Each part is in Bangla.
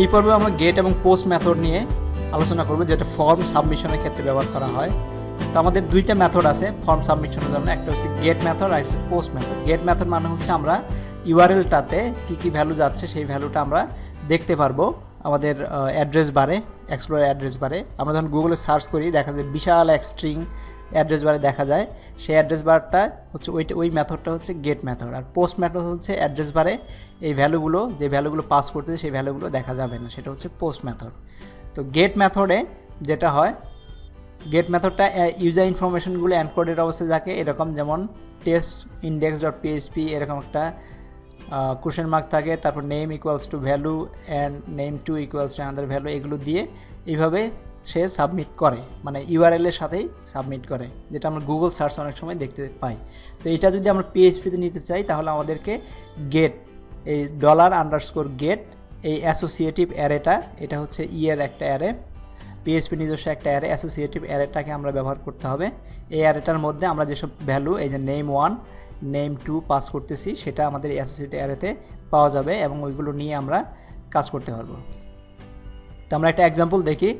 এই পর্বে আমরা গেট এবং পোস্ট মেথড নিয়ে আলোচনা করব, যেটা ফর্ম সাবমিশনের ক্ষেত্রে ব্যবহার করা হয়। তো আমাদের দুইটা মেথড আছে ফর্ম সাবমিশনের জন্য। একটা হচ্ছে গেট মেথড আর হচ্ছে পোস্ট মেথড গেট মেথড মানে হচ্ছে আমরা ইউআরএলটাতে কী কী ভ্যালু যাচ্ছে, সেই ভ্যালুটা আমরা দেখতে পারব আমাদের অ্যাড্রেস বারে এক্সপ্লোর অ্যাড্রেস বারে আমরা যখন গুগলে সার্চ করি, দেখা যায় বিশাল এক স্ট্রিং অ্যাড্রেস বারে দেখা যায়, সেই অ্যাড্রেস বারটা হচ্ছে ওইটা ওই মেথডটা হচ্ছে গেট মেথড আর পোস্ট মেথড হচ্ছে অ্যাড্রেস বারে এই ভ্যালুগুলো, যে ভ্যালুগুলো পাস করতেছে সেই ভ্যালুগুলো দেখা যাবে না, সেটা হচ্ছে পোস্ট মেথড তো গেট মেথডে যেটা হয় গেট মেথডটা ইউজার ইনফরমেশনগুলো অ্যানকোডেড অবস্থায় থাকে, এরকম যেমন টেস্ট ইন্ডেক্স ডট পিএইচপি এরকম একটা কোশ্চেন মার্ক থাকে, তারপর name equals to value and name to equals to another value এগুলো দিয়ে এইভাবে সে সাবমিট করে মানে ইউআরএল এর সাথেই সাবমিট করে, যেটা আমরা গুগল সার্চ অনেক সময় দেখতে পাই। তো এটা যদি আমরা পিএইচপিতে নিতে চাই, তাহলে আমাদেরকে গেট এই ডলার আন্ডারস্কোর গেট এই অ্যাসোসিয়েটিভ অ্যারেটা এটা হচ্ছে ই এর একটা অ্যারে পিএসপি নিজস্ব একটা অ্যারে অ্যাসোসিয়েটিভ অ্যারেটাকে আমরা ব্যবহার করতে হবে। এই অ্যারেটার মধ্যে আমরা যেসব ভ্যালু এই যে name one name two pass করতেছি, সেটা আমাদের অ্যাসোসিয়েটিভ অ্যারেতে পাওয়া যাবে এবং ওইগুলো নিয়ে আমরা কাজ করতে পারব। তো আমরা একটা এক্সাম্পল দেখি।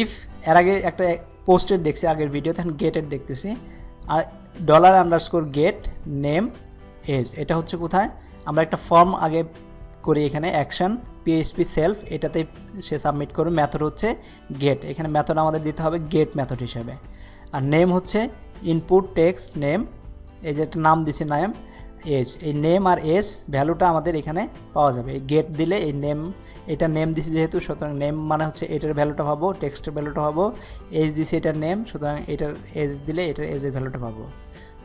ইফ এর আগে একটা পোস্টের দেখছি, আগের ভিডিও তখন গেটের দেখতেছি। আর dollar underscore get name as এটা হচ্ছে কোথায়? আমরা একটা ফর্ম আগে করি এখানে অ্যাকশন পিএইচপি সেলফ এটাতে সে সাবমিট করবে। মেথড হচ্ছে গেট এখানে মেথড আমাদের দিতে হবে গেট মেথড হিসেবে। আর নেম হচ্ছে ইনপুট টেক্সট নেম এই যে একটা নাম দিছে, নেম। এজ এই নেম আর এস ভ্যালুটা আমাদের এখানে পাওয়া যাবে। এই গেট দিলে এই নেম এটা নেম দিছি যেহেতু, সুতরাং নেম মানে হচ্ছে এটার ভ্যালুটা পাবো টেক্সটের ভ্যালুটা পাবো। এজ দিছি এটার নেম সুতরাং এটার এজ দিলে এটার এজের ভ্যালুটা পাবো।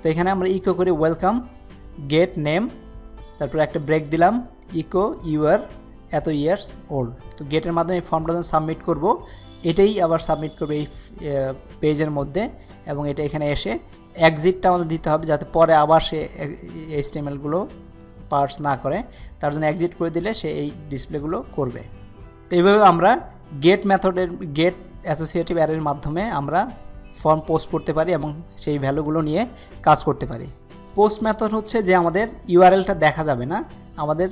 তো এখানে আমরা ইকো করি ওয়েলকাম গেট নেম তারপর একটা ব্রেক দিলাম ইকো ইউআর এত ইয়ার্স ওল্ড তো গেটের মাধ্যমে ফর্মটা যখন সাবমিট করব এটাই আবার সাবমিট করবে এই পেজের মধ্যে এবং এটা এখানে এসে এক্সিটটা আমাদের দিতে হবে যাতে পরে আবার সে এইচটিএমএলগুলো পার্স না করে। তার জন্য এক্সিট করে দিলে সে এই ডিসপ্লেগুলো করবে। তো এইভাবে আমরা গেট মেথডের গেট অ্যাসোসিয়েটিভ অ্যারের মাধ্যমে আমরা ফর্ম পোস্ট করতে পারি এবং সেই ভ্যালুগুলো নিয়ে কাজ করতে পারি। পোস্ট মেথড হচ্ছে যে আমাদের ইউআরএলটা দেখা যাবে না। আমাদের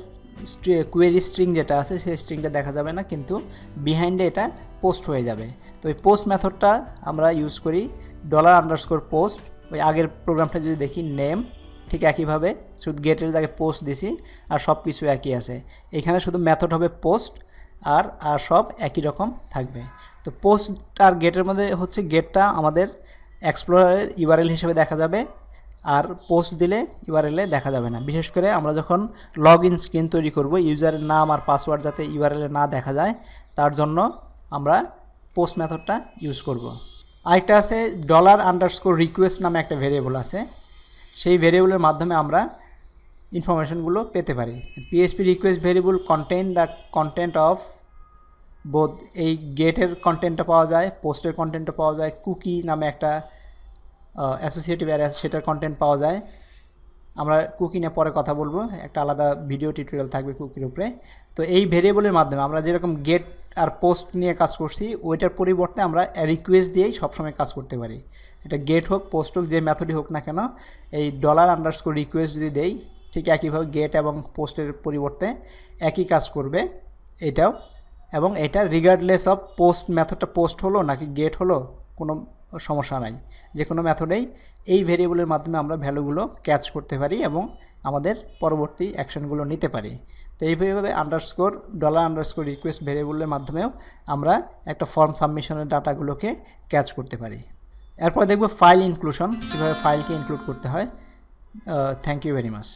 কোয়েরি স্ট্রিং যেটা আছে, সেই স্ট্রিংটা দেখা যাবে না, কিন্তু বিহাইন্ডে এটা পোস্ট হয়ে যাবে। তো এই পোস্ট মেথডটা আমরা ইউজ করি ডলার আন্ডারস্কোর পোস্ট ওই আগের প্রোগ্রামটা যদি দেখি নেম ঠিক একইভাবে, শুধু গেটের জায়গায় পোস্ট দিছি, আর সব কিছু একই আছে। এখানে শুধু মেথড হবে পোস্ট আর আর সব একই রকম থাকবে। তো পোস্ট আর গেটের মধ্যে হচ্ছে গেটটা আমাদের এক্সপ্লোরারের ইউআরএল হিসেবে দেখা যাবে। আর পোস্ট দিলে ইউআরএলে দেখা যাবে না। বিশেষ করে আমরা যখন লগ ইন স্ক্রিন তৈরি করব ইউজারের নাম আর পাসওয়ার্ড যাতে ইউআরএলে না দেখা যায়, তার জন্য আমরা পোস্ট মেথডটা ইউজ করব। আরেকটা আছে ডলার আন্ডারস্কোর রিকোয়েস্ট নামে একটা ভেরিয়েবল আছে। সেই ভেরিয়েবলের মাধ্যমে আমরা ইনফরমেশনগুলো পেতে পারি। PHP request variable contain the content of both এই গেটের কন্টেন্টটা পাওয়া যায় পোস্টের কন্টেন্টটা পাওয়া যায় কুকি নামে একটা অ্যাসোসিয়েটিভ অ্যারে সেটার কন্টেন্ট পাওয়া যায়। আমরা কুকি নিয়ে পরে কথা বলব। একটা আলাদা ভিডিও টিউটোরিয়াল থাকবে কুকির উপরে। তো এই ভেরিয়েবলের মাধ্যমে আমরা যেরকম গেট আর পোস্ট নিয়ে কাজ করছি, ওইটার পরিবর্তে আমরা রিকোয়েস্ট দিয়েই সবসময় কাজ করতে পারি। এটা গেট হোক পোস্ট হোক, যে মেথডই হোক না কেন, এই ডলার আন্ডারস্কোর রিকোয়েস্ট যদি দেই, ঠিক একইভাবে গেট এবং পোস্টের পরিবর্তে একই কাজ করবে এটাও। এবং এটা রিগার্ডলেস অফ পোস্ট মেথডটা পোস্ট হলো নাকি গেট হলো কোনো সমস্যা নাই। যে কোনো মেথডেই এই ভেরিয়েবলের মাধ্যমে আমরা ভ্যালুগুলো ক্যাচ করতে পারি এবং আমাদের পরবর্তী অ্যাকশনগুলো নিতে পারি। তো এইভাবে আন্ডারস্কোর ডলার আন্ডারস্কোর রিকোয়েস্ট ভেরিয়েবলের মাধ্যমেও আমরা একটা ফর্ম সাবমিশনের ডাটাগুলোকে ক্যাচ করতে পারি। এরপর দেখব ফাইল ইনক্লুশন কীভাবে ফাইলকে ইনক্লুড করতে হয়। Thank you very much